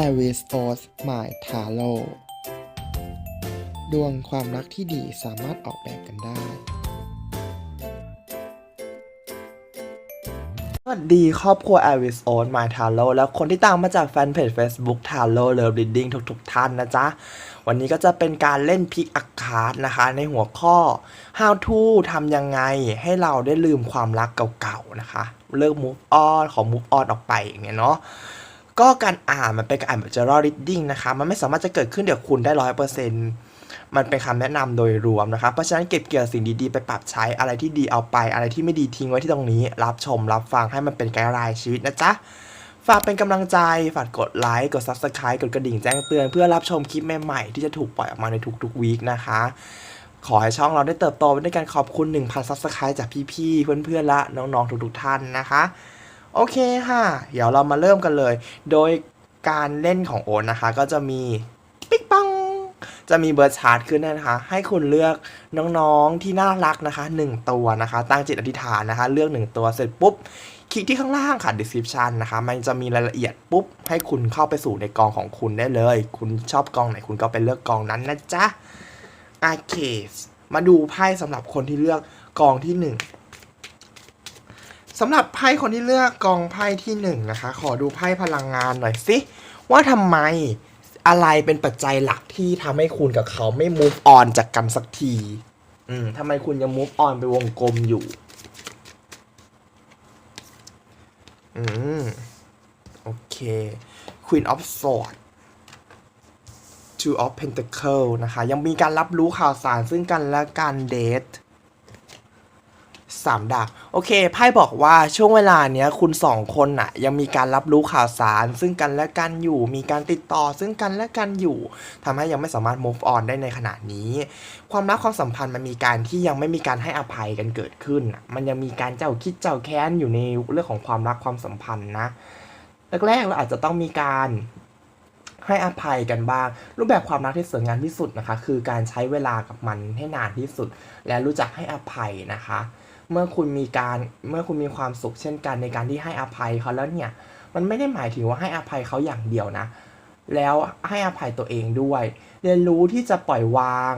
a r i s o s My Taro ดวงความรักที่ดีสามารถออกแบบกันได้ สวัสดีครอบครัว a r i s o n My Taro และคนที่ตามมาจากแฟนเพจ Facebook Taro Love Reading ทุกๆท่านนะจ๊ะ วันนี้ก็จะเป็นการเล่นพิกอักคาร์ดนะคะ ในหัวข้อ How to ทำยังไงให้เราได้ลืมความรักเก่าๆนะคะ เลิก move on ของ move on ออกไปอย่างเงี้ยเนาะ ก็การอ่านมันเป็นการอ่านแบบ general reading นะคะ มันไม่สามารถจะเกิดขึ้นเดี๋ยวคุณได้ร้อยเปอร์เซ็นต์มันเป็นคำแนะนำโดยรวมนะคะเพราะฉะนั้นเก็บเกี่ยวสิ่งดีๆ ไปปรับใช้อะไรที่ดีเอาไป อะไรที่ไม่ดีทิ้งไว้ที่ตรงนี้ รับชมรับฟังให้มันเป็นไกด์ไลน์ชีวิตนะจ๊ะ ฝากเป็นกำลังใจ ฝากกดไลค์ กด Subscribe กดกระดิ่งแจ้งเตือน เพื่อรับชมคลิปใหม่ๆ ที่จะถูกปล่อยออกมาในทุกๆวีคนะคะ ขอให้ช่องเราได้เติบโตไปด้วยกันขอบคุณ 1,000 Subscribe จากพี่ๆ เพื่อนๆ และน้องๆ ทุกๆ ท่านนะคะ โอเคค่ะ เดี๋ยวเรามาเริ่มกันเลย โดยการเล่นของโอนนะคะ ก็จะมีปิ๊กปังจะมีเบอร์ชาร์ตขึ้นนะคะ ให้คุณเลือกน้องๆที่น่ารักนะคะ 1 ตัวนะคะ ตั้งจิตอธิษฐานนะคะ เลือก 1 ตัวเสร็จปุ๊บ คลิกที่ข้างล่างค่ะ description นะคะ มันจะมีรายละเอียดปุ๊บ ให้คุณเข้าไปสู่ในกองของคุณได้เลย คุณชอบกองไหนคุณก็ไปเลือกกองนั้นนะจ๊ะโอเคมาดูไพ่สำหรับคนที่เลือกกองที่หนึ่ง สำหรับไพ่คนที่เลือกกองไพ่ที่หนึ่งนะคะ ขอดูไพ่พลังงานหน่อยสิว่าทำไมอะไรเป็นปัจจัยหลักที่ทำให้คุณกับเขาไม่ move on จากกันสักที อืมทำไมคุณยัง move on ไปวงกลมอยู่ อืม โอเค Queen of Swords Two of Pentacle นะคะ ยังมีการรับรู้ข่าวสารซึ่งกันและการเดท สามดาบโอเคไพ่บอกว่าช่วงเวลาเนี้ยคุณสองคนน่ะยังมีการรับรู้ข่าวสาร ซึ่งกันและกันอยู่ มีการติดต่อซึ่งกันและกันอยู่ทำให้ยังไม่สามารถ move on ได้ในขณะนี้ ความรักความสัมพันธ์มันมีการที่ยังไม่มีการให้อภัยกันเกิดขึ้น มันยังมีการเจ้าคิดเจ้าแค้นอยู่ในเรื่องของความรักความสัมพันธ์นะแรกๆเราอาจจะต้องมีการให้อภัยกันบ้าง รูปแบบความรักที่สวยงามที่สุดนะคะ คือการใช้เวลากับมันให้นานที่สุด และรู้จักให้อภัยนะคะ เมื่อคุณมีการเมื่อคุณมีความสุขเช่นกันในการที่ให้อภัยเขาแล้วเนี่ย มันไม่ได้หมายถึงว่าให้อภัยเขาอย่างเดียวนะ แล้วให้อภัยตัวเองด้วย เรียนรู้ที่จะปล่อยวาง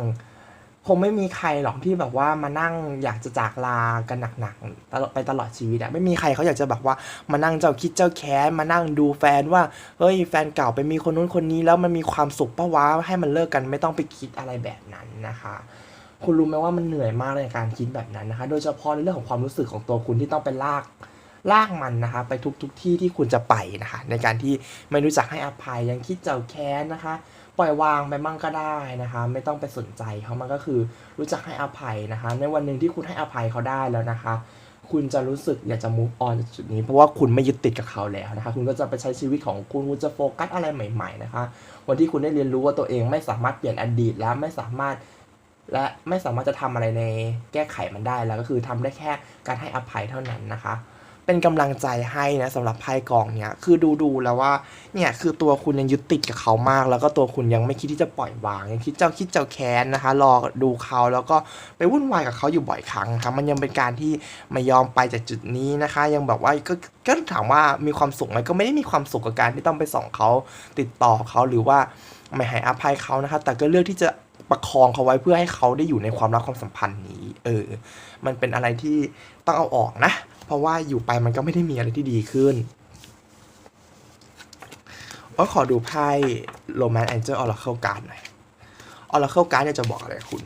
คงไม่มีใครหรอกที่แบบว่ามานั่งอยากจะจากลากันหนักๆตลอดไปตลอดชีวิตอะไม่มีใครเขาอยากจะแบบว่ามานั่งเจ้าคิดเจ้าแค้นมานั่งดูแฟนว่าเฮ้ยแฟนเก่าไปมีคนนู้นคนนี้แล้วมันมีความสุขปะวะให้มันเลิกกันไม่ต้องไปคิดอะไรแบบนั้นนะคะ คุณรู้ไหมว่ามันเหนื่อยมากในการคิดแบบนั้นนะคะ โดยเฉพาะในเรื่องของความรู้สึกของตัวคุณที่ต้องไปลากลากมันนะคะ ไปทุกทุกที่ที่คุณจะไปนะคะ ในการที่ไม่รู้จักให้อภัยยังคิดเจ้าแค้นนะคะ ปล่อยวางไปมั่งก็ได้นะคะ ไม่ต้องไปสนใจเขามันก็คือรู้จักให้อภัยนะคะ ในวันหนึ่งที่คุณให้อภัยเขาได้แล้วนะคะ คุณจะรู้สึกอยากจะ move on จากจุดนี้ เพราะว่าคุณไม่ยึดติดกับเขาแล้วนะคะ คุณก็จะไปใช้ชีวิตของคุณคุณจะโฟกัสอะไรใหม่ ๆ นะคะ วันที่คุณได้เรียนรู้ว่าตัวเองไม่สามารถเปลี่ยนอดีตและไม่สามารถ และไม่สามารถจะทำอะไรในแก้ไขมันได้แล้วก็คือทำได้แค่การให้อภัยเท่านั้นนะคะ เป็นกำลังใจให้นะสำหรับไพ่กองเนี่ยคือดูดูแล้วว่าเนี่ยคือตัวคุณยังยึดติดกับเขามาก แล้วก็ตัวคุณยังไม่คิดที่จะปล่อยวางยังคิดเจ้าคิดเจ้าแค้นนะคะ รอดูเขาแล้วก็ไปวุ่นวายกับเขาอยู่บ่อยครั้งครับมันยังเป็นการที่ไม่ยอมไปจากจุดนี้นะคะ ยังแบบว่าก็ก็ถามว่ามีความสุขไหมก็ไม่ได้มีความสุขกับการที่ต้องไปส่องเขาติดต่อเขาหรือว่าไม่ให้อภัยเขานะคะ แต่ก็เลือกที่จะ ประคองเขาไว้เพื่อให้เขาได้อยู่ในความรักความสัมพันธ์นี้ เออ มันเป็นอะไรที่ต้องเอาออกนะ เพราะว่าอยู่ไปมันก็ไม่ได้มีอะไรที่ดีขึ้นก็ขอดูไพ่ Roman Angel Oracle Card หน่อย Oracle Card เนี่ยจะบอกอะไรคุณ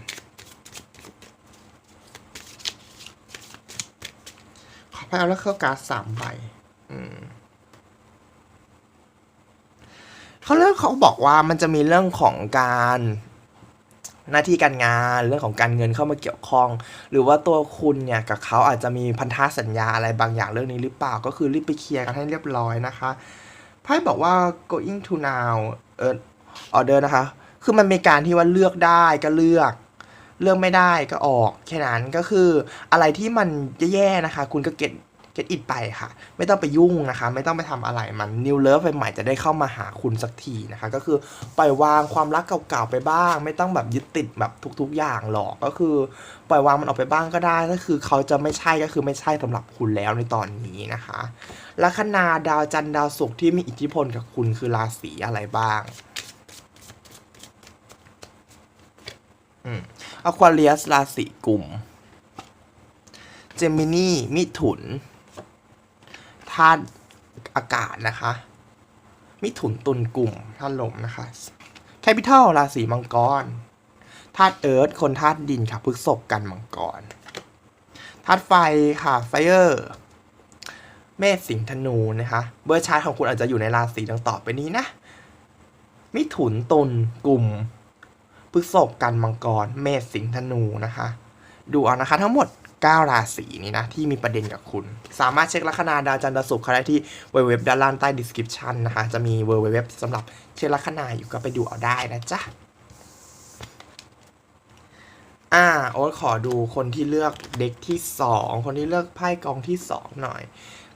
ขอไพ่ Oracle Card สามใบอืมเขาเรื่องเขาบอกว่ามันจะมีเรื่องของการ หน้าที่การงานเรื่องของการเงินเข้ามาเกี่ยวข้อง หรือว่าตัวคุณเนี่ยกับเขาอาจจะมีพันธสัญญาอะไรบางอย่างเรื่องนี้หรือเปล่า ก็คือรีบไปเคลียร์กันให้เรียบร้อยนะคะไพ่บอกว่า going to now เออ order นะคะ คือมันมีการที่ว่าเลือกได้ก็เลือก เลือกไม่ได้ก็ออก แค่นั้นก็คืออะไรที่มันแย่ๆนะคะ คุณก็เก็บ get it ไปค่ะ ไม่ต้องไปยุ่งนะคะ ไม่ต้องไปทำอะไรมัน new love ใหม่จะได้เข้ามาหาคุณสักทีนะคะ ก็คือปล่อยวางความรักเก่าๆไปบ้าง ไม่ต้องแบบยึดติดแบบทุกๆอย่างหรอกก็คือ ปล่อยวางมันออกไปบ้างก็ได้ก็คือเขาจะไม่ใช่ก็คือไม่ใช่สำหรับคุณแล้วในตอนนี้นะคะลัคนาดาวจันทร์ดาวศุกร์ที่มีอิทธิพลกับคุณคือราศีอะไรบ้างอืมอควาเรียสราศีกลุ่ม เจมินีมิถุน ธาตุอากาศนะคะ มิถุนตุลกลุ่มธาตุลมนะคะ แคปิทัลราศีมังกร ธาตุเอิร์ธคนธาตุดินค่ะพฤษภกันมังกร ธาตุไฟค่ะไฟเออร์เมษสิงธนูนะคะเบอร์ชาร์ตของคุณอาจจะอยู่ในราศีดังต่อไปนี้นะ มิถุนตุลกลุ่มพฤษภกันมังกร เมษสิงธนูนะคะ ดูเอานะคะ ทั้งหมด 9 ราศีนี้นะ ที่มีประเด็นกับคุณ สามารถเช็คลัคนาดาวจันทร์ดาวศุกร์เขาได้ที่เว็บด้านล่างใต้ description นะคะ จะมีเว็บสำหรับเช็คลัคนาอยู่ก็ไปดูเอาได้นะจ๊ะอ่าโอ๊ตขอดูคนที่เลือกเด็กที่สองคนที่เลือกไพ่กองที่สองหน่อย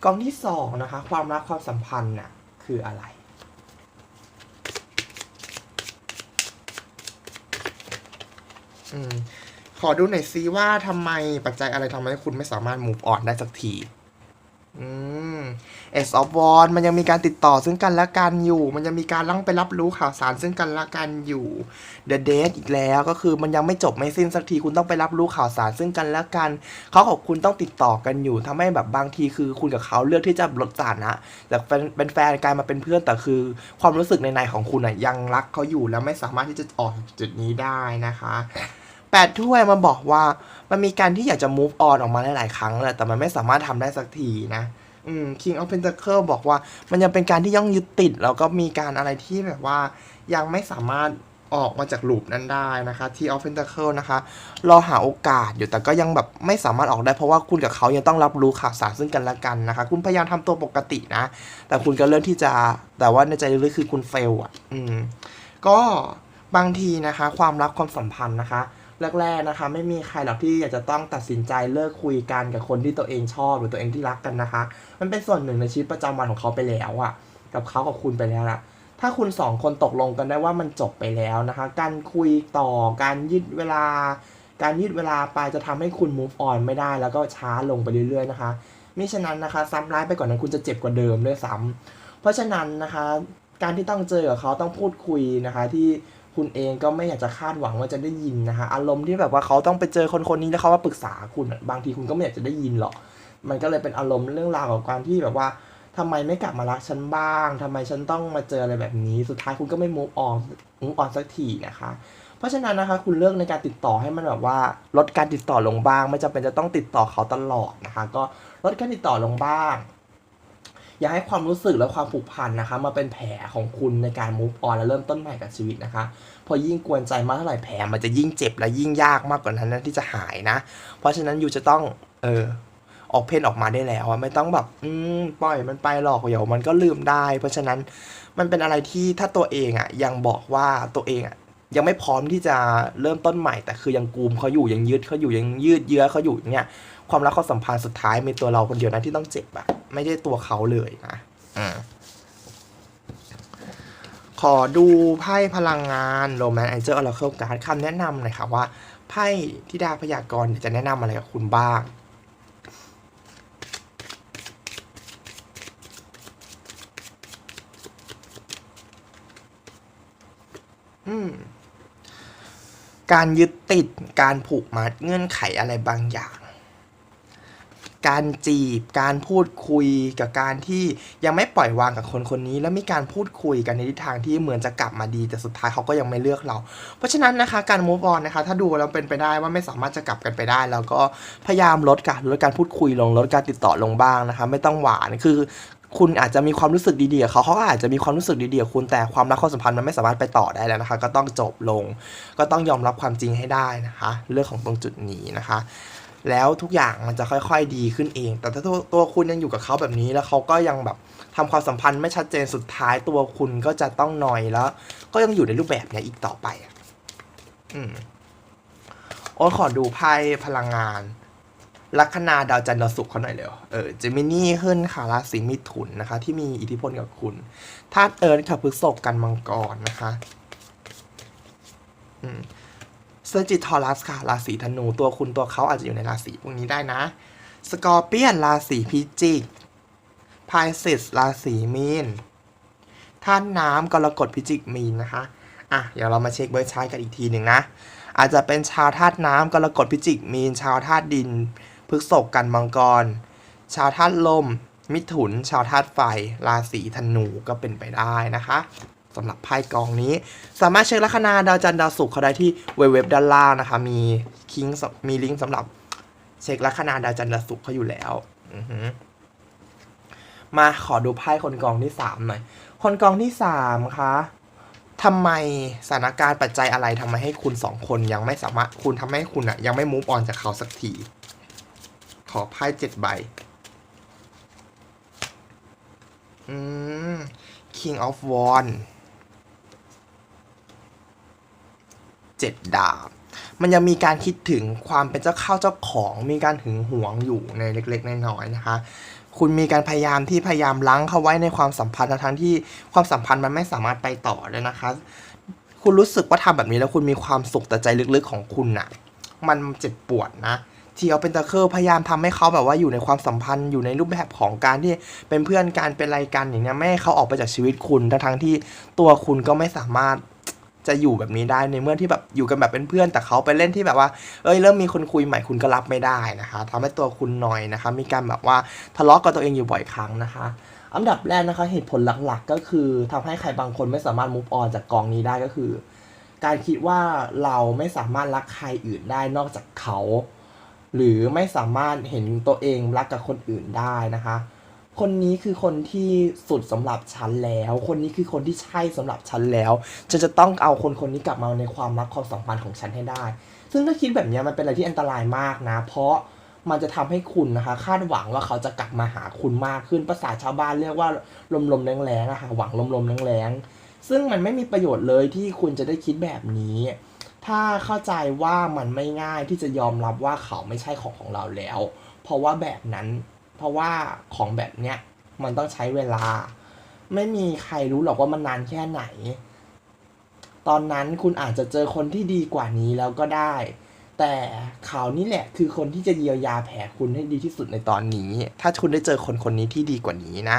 กองที่สองนะคะ ความรักความสัมพันธ์น่ะคืออะไรอืม ขอดูหน่อยซิว่าทำไมปัจจัยอะไรทำให้คุณไม่สามารถ move on ได้สักทีอืม S of w a n d มันยังมีการติดต่อซึ่งกันและกันอยู่ มันยังมีการลังไปรับรู้ข่าวสารซึ่งกันและกันอยู่ The Date อีกแล้วก็คือมันยังไม่จบไม่สิ้นสักทีคุณต้องไปรับรู้ข่าวสารซึ่งกันและกันเขากับคุณต้องติดต่อกันอยู่ทำให้แบบบางทีคือคุณกับเขาเลือกที่จะลดสถานะจากเป็นแฟนกลายมาเป็นเพื่อนแต่คือ ความรู้สึกในในของคุณอะยังรักเขาอยู่แล้วไม่สามารถที่จะออกจากจุดนี้ได้นะคะ แปดถ้วยมันบอกว่ามันมีการที่อยากจะ move on ออกมาหลายๆครั้งแหละแต่มันไม่สามารถทำได้สักทีนะอืม King of Pentacle บอกว่า มันยังเป็นการที่ย่องยึดติด แล้วก็มีการอะไรที่แบบว่า ยังไม่สามารถออกมาจากลูปนั้นได้นะคะที่ of Pentacle นะคะ รอหาโอกาสอยู่แต่ก็ยังแบบไม่สามารถออกได้เพราะว่าคุณกับเขายังต้องรับรู้ข่าวสารซึ่งกันและกันนะคะ คุณพยายามทำตัวปกตินะ แต่คุณก็เริ่มที่จะแต่ว่าในใจลึกๆคือคุณเฟลอะ อืม ก็บางทีนะคะ ความรักความสัมพันธ์นะคะ แรกๆนะคะ ไม่มีใครหรอกที่อยากจะต้องตัดสินใจเลิกคุยกันกับคนที่ตัวเองชอบหรือตัวเองที่รักกันนะคะ มันเป็นส่วนหนึ่งในชีวิตประจำวันของเขาไปแล้วอะกับเขากับคุณไปแล้วอะถ้าคุณสองคนตกลงกันได้ว่ามันจบไปแล้วนะคะ การคุยต่อการยืดเวลา การยืดเวลาไปจะทำให้คุณ move on ไม่ได้แล้วก็ช้าลงไปเรื่อยๆนะคะมิฉะนั้นนะคะซ้ำร้ายไปกว่อนนั้นคุณจะเจ็บกว่าเดิมด้วยซ้ำเพราะฉะนั้นนะคะ การที่ต้องเจอกับเขาต้องพูดคุยนะคะที่ คุณเองก็ไม่อยากจะคาดหวังว่าจะได้ยินนะคะอารมณ์ที่แบบว่าเขาต้องไปเจอคนคนนี้แล้วเขามาปรึกษาคุณบางทีคุณก็ไม่อยากจะได้ยินหรอก มันก็เลยเป็นอารมณ์เรื่องราวของการที่แบบว่าทำไมไม่กลับมารักฉันบ้างทำไมฉันต้องมาเจออะไรแบบนี้ สุดท้ายคุณก็ไม่ move on move on สักทีนะคะ เพราะฉะนั้นนะคะคุณเลือกในการติดต่อให้มันแบบว่า ลดการติดต่อลงบ้าง ไม่จำเป็นจะต้องติดต่อเขาตลอดนะคะ ก็ลดการติดต่อลงบ้าง อย่าให้ความรู้สึกและความผูกพันนะคะมาเป็นแผลของคุณในการ move on และเริ่มต้นใหม่กับชีวิตนะคะ พอยิ่งกวนใจมากเท่าไหร่แผลมันจะยิ่งเจ็บและยิ่งยากมากกว่านั้นนะที่จะหายนะ เพราะฉะนั้นอยู่จะต้องเออออกเพนออกมาได้แล้วอะไม่ต้องแบบอืมปล่อยมันไปหรอกเดี๋ยวมันก็ลืมได้ เพราะฉะนั้นมันเป็นอะไรที่ถ้าตัวเองอะยังบอกว่าตัวเองอะยังไม่พร้อมที่จะเริ่มต้นใหม่ แต่คือยังกูมเขาอยู่ยังยืดเขาอยู่ยังยืดเยื้อเขาอยู่อย่างเงี้ย ความรักความสัมพันธ์สุดท้ายมีตัวเราคนเดียวนะที่ต้องเจ็บอะไม่ได้ตัวเขาเลยนะอขอดูไพ่พลังงานโรแมนไอเจอร์อราเคิลการ์ดคำแนะนำหน่อยค่ะว่าไพ่ที่ดาพยากรณ์จะแนะนำอะไรกับคุณบ้าง การยึดติดการผูกมัดเงื่อนไขอะไรบางอย่าง การจีบ การพูดคุยกับการที่ยังไม่ปล่อยวางกับคนคนนี้ แล้วมีการพูดคุยกันในทิศทางที่เหมือนจะกลับมาดี แต่สุดท้ายเขาก็ยังไม่เลือกเรา เพราะฉะนั้นนะคะการ move on นะคะ ถ้าดูแล้วเป็นไปได้ว่าไม่สามารถจะกลับกันไปได้ แล้วก็พยายามลดการลดการพูดคุยลงลดการติดต่อลงบ้างนะคะ ไม่ต้องหวานคือคุณอาจจะมีความรู้สึกดีๆกับเขาเขาก็อาจจะมีความรู้สึกดีๆกับคุณแต่ความรักความสัมพันธ์มันไม่สามารถไปต่อได้แล้วนะคะ ก็ต้องจบลง ก็ต้องยอมรับความจริงให้ได้นะคะ เรื่องของตรงจุดนี้นะคะ แล้วทุกอย่างมันจะค่อยๆดีขึ้นเอง แต่ถ้าตัวตัวคุณยังอยู่กับเขาแบบนี้แล้วเขาก็ยังแบบทำความสัมพันธ์ไม่ชัดเจนสุดท้ายตัวคุณก็จะต้องนอยแล้ว ก็ยังอยู่ในรูปแบบเนี้ยอีกต่อไปอืมโอ้ขอดูไพ่พลังงานลัคนาดาวจันทร์ดาวศุกร์เขาหน่อยเร็ว เออเจมินี่ขึ้นค่ะราศีมิถุนนะคะ ที่มีอิทธิพลกับคุณธาตุเอิร์ธค่ะพฤษภกันมังกรนะคะ อืม เซอร์จิตทอรัสค่ะ ราศีธนู ตัวคุณตัวเขาอาจจะอยู่ในราศีพวกนี้ได้นะ สกอร์เปียน ราศีพิจิกพายซิสราศีมีนธาตุน้ำกรกฎพิจิกมีนนะคะ อะ เดี๋ยวเรามาเช็คเบอร์ชาร์ตกันอีกทีหนึ่งนะ อาจจะเป็นชาวธาตุน้ำกรกฎพิจิกมีน ชาวธาตุดินพฤกษภกันมังกร ชาวธาตุลม มิถุน ชาวธาตุไฟ ราศีธนูก็เป็นไปได้นะคะ สำหรับไพ่กองนี้ สามารถเช็คลัคนาดาวจันทร์ดาวศุกร์เขาได้ที่เว็บด้านล่างนะคะ มีคิงมีลิงก์สำหรับเช็คลัคนาดาวจันทร์ดาวศุกร์เขาอยู่แล้วมาขอดูไพ่คนกองที่สามหน่อย คนกองที่สามคะทำไมสถานการณ์ปัจจัยอะไรทำไมให้คุณสองคนยังไม่สามารถคุณทำให้คุณอะยังไม่มูฟออนจากเขาสักที ขอไพ่เจ็ดใบ อืม King of Wands เจ็ดาบ มันยังมีการคิดถึงความเป็นเจ้าเข้าเจ้าของมีการหึงหวงอยู่ในเล็กๆน้อยๆนะคะ คุณมีการพยายามที่พยายามล้างเขาไว้ในความสัมพันธ์ทั้งที่ความสัมพันธ์มันไม่สามารถไปต่อเลยนะคะ คุณรู้สึกว่าทำแบบนี้แล้วคุณมีความสุขแต่ใจลึกๆของคุณน่ะ มันเจ็บปวดนะที่เอาเป็นตะเคอร์พยายามทำให้เขาแบบว่าอยู่ในความสัมพันธ์อยู่ในรูปแบบของการที่เป็นเพื่อนกันเป็นอะไรกันอย่างเงี้ยไม่ให้เขาออกไปจากชีวิตคุณทั้งทั้งที่ตัวคุณก็ไม่สามารถ จะอยู่แบบนี้ได้ในเมื่อที่แบบอยู่กันแบบเป็นเพื่อน แต่เขาไปเล่นที่แบบว่า เอ้ยเริ่มมีคนคุยใหม่คุณก็รับไม่ได้นะคะทำให้ตัวคุณหน่อยนะคะ มีการแบบว่าทะเลาะกับตัวเองอยู่บ่อยครั้งนะคะอันดับแรกนะคะเหตุผลหลักๆ ก็คือทำให้ใครบางคนไม่สามารถ move on จากกองนี้ได้ก็คือ การคิดว่าเราไม่สามารถรักใครอื่นได้นอกจากเขา หรือไม่สามารถเห็นตัวเองรักกับคนอื่นได้นะคะ คนนี้คือคนที่สุดสำหรับฉันแล้ว คนนี้คือคนที่ใช่สำหรับฉันแล้วฉันจะต้องเอาคนคนนี้กลับมาในความรักความสัมพันธ์ของฉันให้ได้ ซึ่งถ้าคิดแบบนี้มันเป็นอะไรที่อันตรายมากนะ เพราะมันจะทำให้คุณนะคะคาดหวังว่าเขาจะกลับมาหาคุณมากขึ้นภาษาชาวบ้านเรียกว่าลมๆแรงๆอะค่ะหวังลมๆแรงๆซึ่งมันไม่มีประโยชน์เลยที่คุณจะได้คิดแบบนี้ ถ้าเข้าใจว่ามันไม่ง่ายที่จะยอมรับว่าเขาไม่ใช่ของของเราแล้ว เพราะว่าแบบนั้น เพราะว่าของแบบเนี้ยมันต้องใช้เวลา ไม่มีใครรู้หรอกว่ามันนานแค่ไหน ตอนนั้นคุณอาจจะเจอคนที่ดีกว่านี้แล้วก็ได้ แต่เขานี่แหละคือคนที่จะเยียวยาแผลคุณให้ดีที่สุดในตอนนี้ ถ้าคุณได้เจอคนคนนี้ที่ดีกว่านี้นะ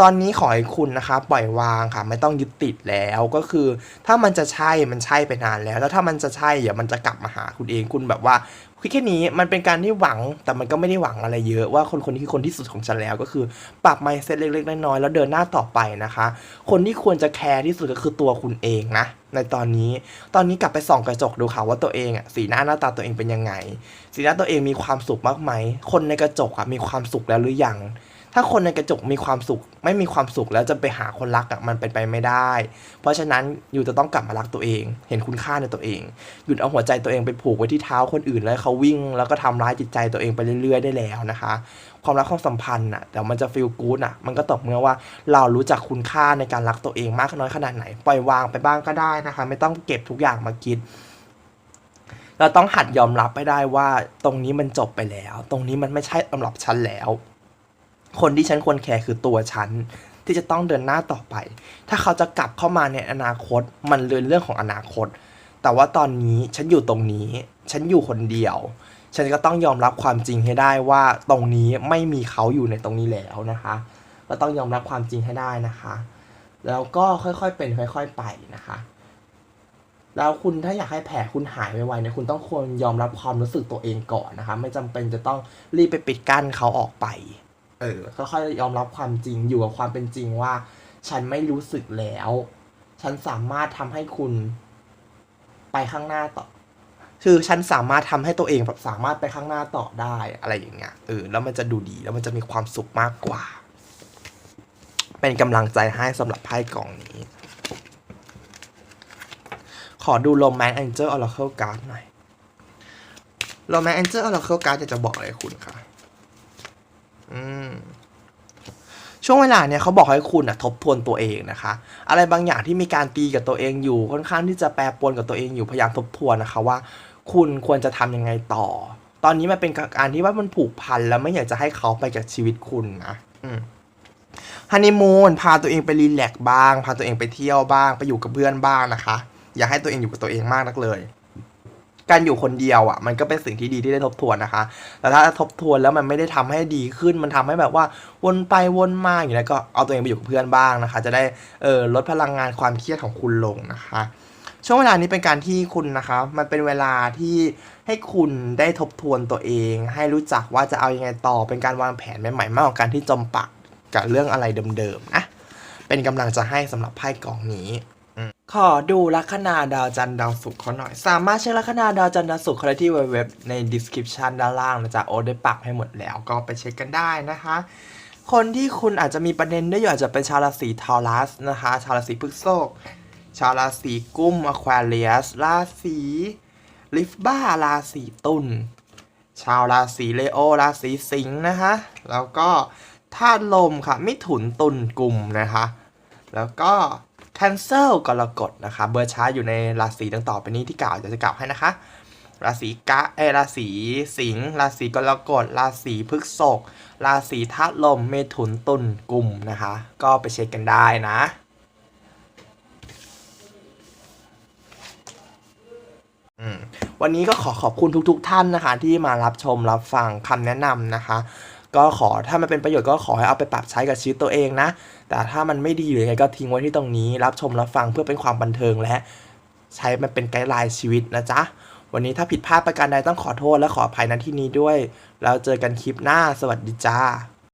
ตอนนี้ขอให้คุณนะคะปล่อยวางค่ะ ไม่ต้องยึดติดแล้วก็คือ ถ้ามันจะใช่มันใช่ไปนานแล้ว แล้วถ้ามันจะใช่เดี๋ยวมันจะกลับมาหาคุณเองคุณแบบว่า คิดแค่นี้มันเป็นการที่หวังแต่มันก็ไม่ได้หวังอะไรเยอะว่าคนคนนี้คือคนที่สุดของฉันแล้วก็คือปรับไมเซ็ตเล็กๆน้อยๆแล้วเดินหน้าต่อไปนะคะ คนที่ควรจะแคร์ที่สุดก็คือตัวคุณเองนะในตอนนี้ ตอนนี้กลับไปส่องกระจกดูค่ะว่าตัวเองอะสีหน้าหน้าตาตัวเองเป็นยังไง สีหน้าตัวเองมีความสุขมากไหม คนในกระจกอะมีความสุขแล้วหรือยัง ถ้าคนในกระจกมีความสุข ไม่มีความสุขแล้วจะไปหาคนรักอะมันเป็นไปไม่ได้ เพราะฉะนั้นอยู่จะต้องกลับมารักตัวเอง เห็นคุณค่าในตัวเอง หยุดเอาหัวใจตัวเองไปผูกไว้ที่เท้าคนอื่นแล้วเขาวิ่ง แล้วก็ทำร้ายจิตใจตัวเองไปเรื่อยๆได้แล้วนะคะ ความรักความสัมพันธ์อะแต่มันจะฟีลกู๊ดอะมันก็ตกเมื่อว่าเรารู้จักคุณค่าในการรักตัวเองมากน้อยขนาดไหนปล่อยวางไปบ้างก็ได้นะคะ ไม่ต้องเก็บทุกอย่างมาคิดเราต้องหัดยอมรับไปได้ว่าตรงนี้มันจบไปแล้ว ตรงนี้มันไม่ใช่สำหรับฉันแล้ว คนที่ฉันควรแคร์คือตัวฉันที่จะต้องเดินหน้าต่อไป ถ้าเขาจะกลับเข้ามาในอนาคต มันเรื่องเรื่องของอนาคต แต่ว่าตอนนี้ฉันอยู่ตรงนี้ ฉันอยู่คนเดียว ฉันก็ต้องยอมรับความจริงให้ได้ว่าตรงนี้ไม่มีเขาอยู่ในตรงนี้แล้วนะคะเราต้องยอมรับความจริงให้ได้นะคะ แล้วก็ค่อยๆเป็นค่อย ๆไปนะคะ แล้วคุณถ้าอยากให้แผลคุณหายไวๆเนี่ยคุณต้องควรยอมรับความรู้สึกตัวเองก่อนนะคะ ไม่จำเป็นจะต้องรีบไปปิดกั้นเขาออกไป เออค่อยๆยอมรับความจริงอยู่กับความเป็นจริงว่า ฉันไม่รู้สึกแล้ว ฉันสามารถทำให้คุณ ไปข้างหน้าต่อ คือฉันสามารถทำให้ตัวเองแบบสามารถไปข้างหน้าต่อได้อะไรอย่างเงี้ยเออแล้วมันจะดูดีแล้วมันจะมีความสุขมากกว่า เป็นกำลังใจให้สำหรับไพ่กล่องนี้ ขอดูโ o แมน a องเจ l อ Oracle Card หน่อยโ o แมน a องเจ l อ Oracle Card อยากจะบอกอะไรคุณคะ ช่วงเวลาเนี่ยเขาบอกให้คุณอะทบทวนตัวเองนะคะ อะไรบางอย่างที่มีการตีกับตัวเองอยู่ ค่อนข้างที่จะแปรปรวนกับตัวเองอยู่พยายามทบทวนนะคะว่า คุณควรจะทำยังไงต่อ ตอนนี้มันเป็นการที่ว่ามันผูกพันแล้วไม่อยากจะให้เขาไปจากชีวิตคุณนะฮันนีมูนพาตัวเองไปรีแลกซ์บ้าง พาตัวเองไปเที่ยวบ้าง ไปอยู่กับเพื่อนบ้างนะคะ อย่าให้ตัวเองอยู่กับตัวเองมากนักเลย การอยู่คนเดียวอะมันก็เป็นสิ่งที่ดีที่ได้ทบทวนนะคะ แต่ถ้าทบทวนแล้วมันไม่ได้ทำให้ดีขึ้น มันทำให้แบบว่าวนไปวนมาอย่างนี้ก็เอาตัวเองไปอยู่กับเพื่อนบ้างนะคะ จะได้เออลดพลังงานความเครียดของคุณลงนะคะ ช่วงเวลานี้เป็นการที่คุณนะคะ มันเป็นเวลาที่ให้คุณได้ทบทวนตัวเอง ให้รู้จักว่าจะเอายังไงต่อเป็นการวางแผนใหม่ๆมากกว่าการที่จมปักกับเรื่องอะไรเดิมๆนะเป็นกำลังจะให้สำหรับไพ่กองนี้ ขอดูลัคนาดาวจันทร์ดาวศุกร์เขาหน่อย สามารถเช็คลัคนาดาวจันทร์ดาวศุกร์เขาได้ที่เว็บใน description ด้านล่างนะจ๊ะโอได้ปักให้หมดแล้วก็ไปเช็คกันได้นะคะ คนที่คุณอาจจะมีประเด็นด้วยอยู่อาจจะเป็นชาวราศีทอรัสนะคะ ชาวราศีพฤษภชาวราศีกุมอควาเรียสราศีลิฟบ้าราศีตุลชาวราศีเลโอราศีสิงห์นะคะแล้วก็ธาตุลมค่ะมิถุนตุลกลุ่มนะคะ แล้วก็ Cancel กรกฎนะคะเบอร์ช้าอยู่ในราศีดังต่อไปนี้ที่กล่าวจะจะกล่าวให้นะคะ ราศีกะเอราศีสิงห์ราศีกรกฎราศีพฤษภราศีธาตุลมเมถุนตุลกลุ่มนะคะ ก็ไปเช็คกันได้นะอืมวันนี้ก็ขอขอบคุณทุกๆ ท่านนะคะ ที่มารับชมรับฟังคำแนะนำนะคะ ก็ขอถ้ามันเป็นประโยชน์ก็ขอให้เอาไปปรับใช้กับชีวิตตัวเองนะ แต่ถ้ามันไม่ดีหรือไงก็ทิ้งไว้ที่ตรงนี้ รับชมรับฟังเพื่อเป็นความบันเทิงและ ใช้มันเป็นไกด์ไลน์ชีวิตนะจ๊ะวันนี้ถ้าผิดพลาดประการใดต้องขอโทษและขออภัยณที่นี้ด้วย แล้วเจอกันคลิปหน้าสวัสดีจ้า